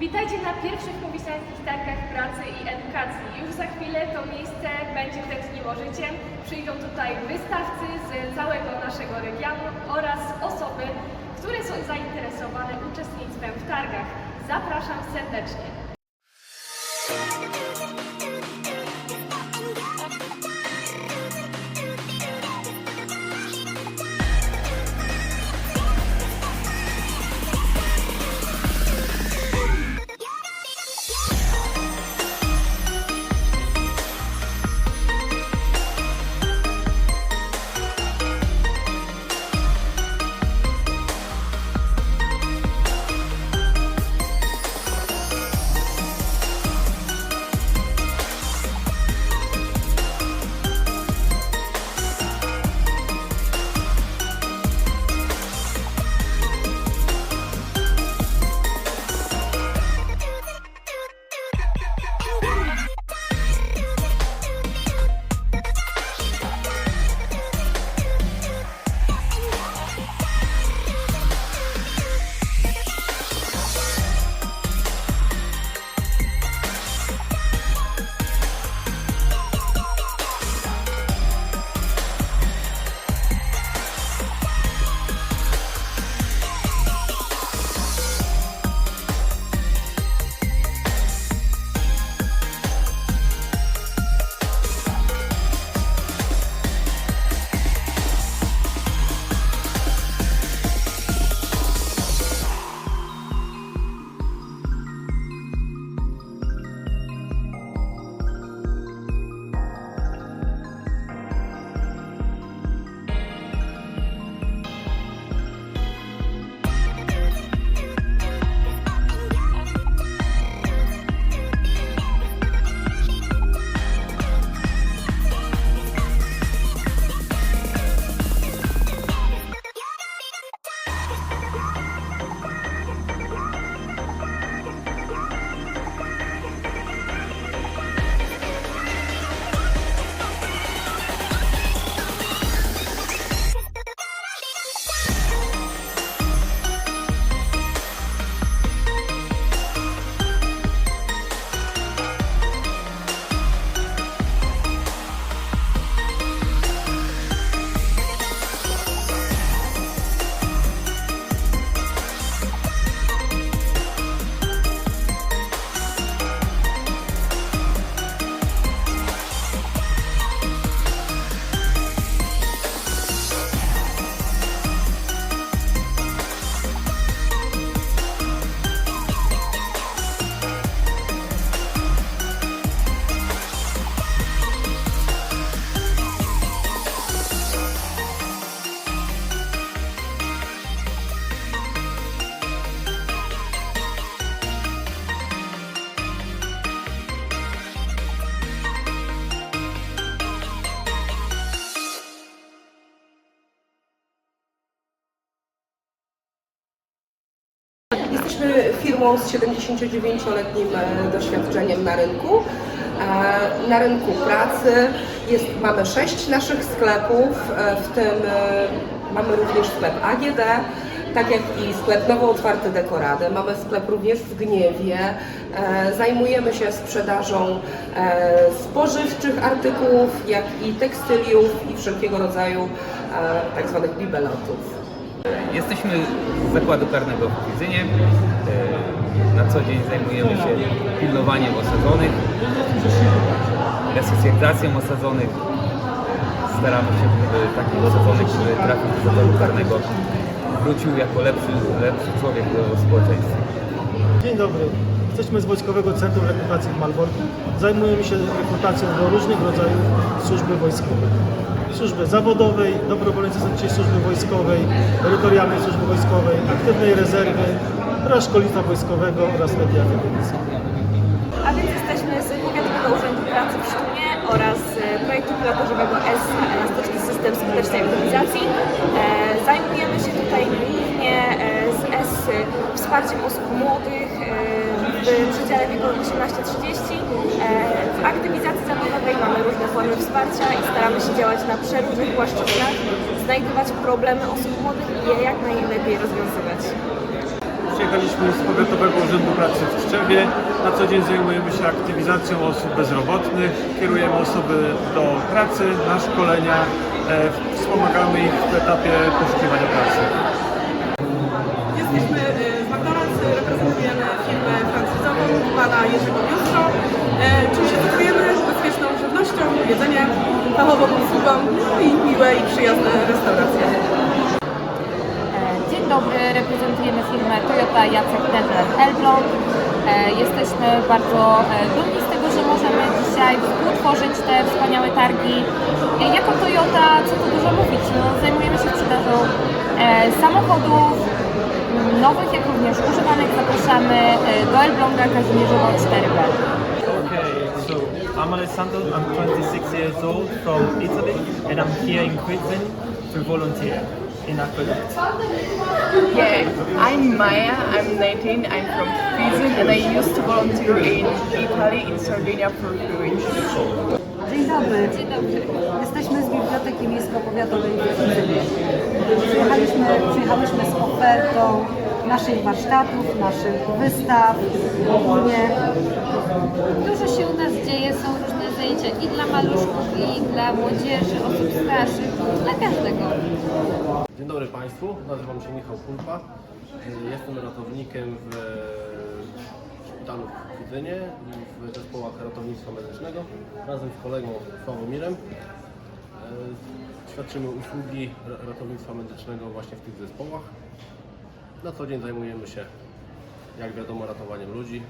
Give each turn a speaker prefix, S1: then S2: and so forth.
S1: Witajcie na pierwszych Powiślańskich Targach Pracy i Edukacji. Już za chwilę to miejsce będzie tętniło życiem. Przyjdą tutaj wystawcy z całego naszego regionu oraz osoby, które są zainteresowane uczestnictwem w targach. Zapraszam serdecznie.
S2: Jesteśmy firmą z 79-letnim e, doświadczeniem na rynku. E, Na rynku pracy jest, mamy sześć naszych sklepów, e, w tym mamy również sklep AGD, tak jak i sklep nowo otwarty Dekorady. Mamy sklep również w Gniewie. Zajmujemy się sprzedażą spożywczych artykułów, jak i tekstyliów i wszelkiego rodzaju tak zwanych bibelotów.
S3: Jesteśmy z zakładu karnego w Kwidzynie. E, Na co dzień zajmujemy się pilnowaniem osadzonych, resocjalizacją osadzonych. Staramy się, żeby taki osadzony, który trafił do zakładu karnego, wrócił jako lepszy, lepszy człowiek do społeczeństwa.
S4: Dzień dobry. Jesteśmy z Wojskowego Centrum Rekrutacji w Malborku. Zajmujemy się rekrutacją do różnych rodzajów służby wojskowej. Służby zawodowej, dobrowolnicy Sanitariuszej Służby Wojskowej, terytorialnej służby wojskowej, aktywnej rezerwy oraz szkolnictwa wojskowego oraz media akademickie.
S1: A więc jesteśmy z Powiatowego Urzędu Pracy w Sztumie oraz e, projektu pilotażowego ESSA, Elastyczny System Skutecznej Aktywizacji. E, Zajmujemy się tutaj głównie e, z ESSY wsparciem osób młodych w przedziale wieku 18-30. E, W aktywizacji zawodowej mamy różne formy wsparcia i staramy się działać na przeróżnych płaszczyznach, znajdywać problemy osób młodych i je jak najlepiej rozwiązywać.
S5: Przyjechaliśmy z Powiatowego Urzędu Pracy w Tczewie. Na co dzień zajmujemy się aktywizacją osób bezrobotnych, kierujemy osoby do pracy, na szkolenia, e, wspomagamy ich w etapie poszukiwania pracy.
S6: Jesteśmy e, z McDonald's, reprezentujemy firmę francyzową pana Jerzego Biustro. E, Czym się jedzeniem, fachową usługą no i miłe i przyjazne restauracje.
S7: Dzień dobry, reprezentujemy firmę Toyota Jacek Deller Elbląg. E, Jesteśmy bardzo e, dumni z tego, że możemy dzisiaj współtworzyć te wspaniałe targi. E, Jako Toyota, co tu dużo mówić, no, zajmujemy się sprzedażą samochodów nowych, jak również używanych. Zapraszamy do Elbląga Kazimierzowa 4B.
S8: Okay, so I'm Alessandro, I'm 26 years old from Italy and I'm here in Kwidzyn to volunteer in Aqueduct.
S9: Yeah, I'm Maya, I'm 19, I'm from Friesen and I used to volunteer in Italy, in Sardinia for three weeks.
S10: Dzień dobry. Dzień dobry. Jesteśmy z Biblioteki Miejsko-Powiatowej w Kwidzynie. Przyjechałyśmy, przyjechałyśmy z ofertą naszych warsztatów, naszych wystaw, ogólnie
S11: Dużo się u nas dzieje, są różne zajęcia i dla maluszków, i dla młodzieży, osób starszych, dla każdego.
S12: Dzień dobry Państwu, nazywam się Michał Kulpa. Jestem ratownikiem w szpitalu w Kwidzynie i w zespołach ratownictwa medycznego razem z kolegą Sławomirem. E, Świadczymy usługi ra- ratownictwa medycznego właśnie w tych zespołach. Na co dzień zajmujemy się, jak wiadomo, ratowaniem ludzi.